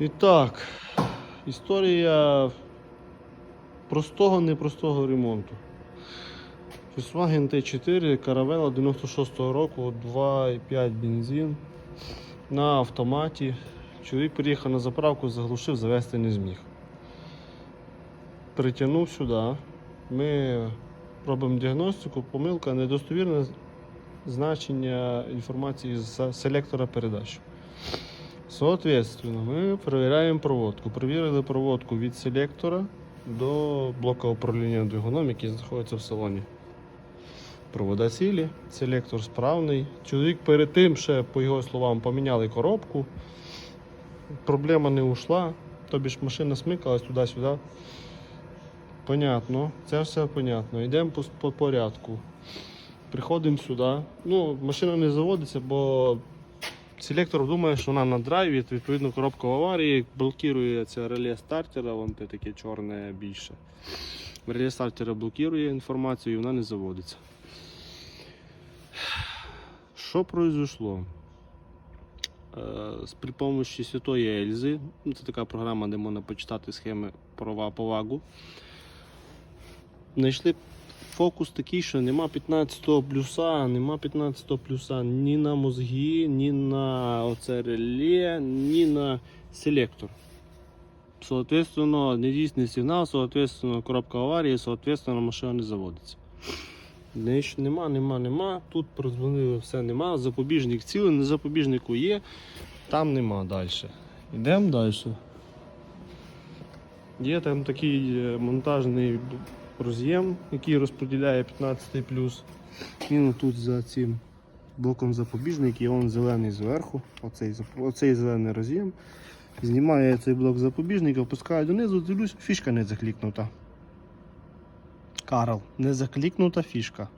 І так, історія простого непростого ремонту. Volkswagen T4 Caravella 96-го року, 2,5 бензин на автоматі. Чоловік приїхав на заправку, заглушив, завести не зміг. Притягнув сюди. Ми робимо діагностику, помилка, недостовірне значення інформації з селектора передач. Соответственно, ми перевіряємо проводку. Перевірили проводку від селектора до блока управління двигуном, який знаходиться в салоні. Провода цілі, селектор справний. Чоловік перед тим ще, по його словам, поміняли коробку. Проблема не ушла, тобі ж машина смикалась туди-сюди. Понятно, це все понятно. Йдемо по, по порядку. Приходимо сюди. Ну, машина не заводиться, бо селектор думає, що вона на драйві, відповідно коробка в аварії, блокує це реле стартера, те таке чорне більше. Реле стартера блокує інформацію і вона не заводиться. Що произошло? Е, З помощі святої Ельзи, ну, це така програма, де можна почитати схеми права повагу. Знайшли фокус такий, що нема 15-го плюса, нема 15-го плюса ні на мозги, ні на оце реле, ні на селектор. Соответственно, недійсний сигнал, соответственно, коробка аварії, соответственно, машина не заводиться. Нема, нема, нема. Тут прозвонили, все нема. Запобіжник цілий, на запобіжнику є, там нема далі. Йдемо далі. Є там такий е, монтажний роз'єм, який розподіляє 15 плюс. Він тут за цим блоком запобіжник, і він зелений зверху. Оцей, оцей зелений роз'єм. Знімає цей блок запобіжника, опускає донизу, дивлюсь, фішка не заклікнута. Карл, не заклікнута фішка.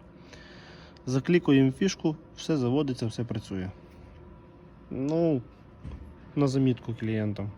Заклікуємо фішку, все заводиться, все працює. Ну, на замітку клієнтам.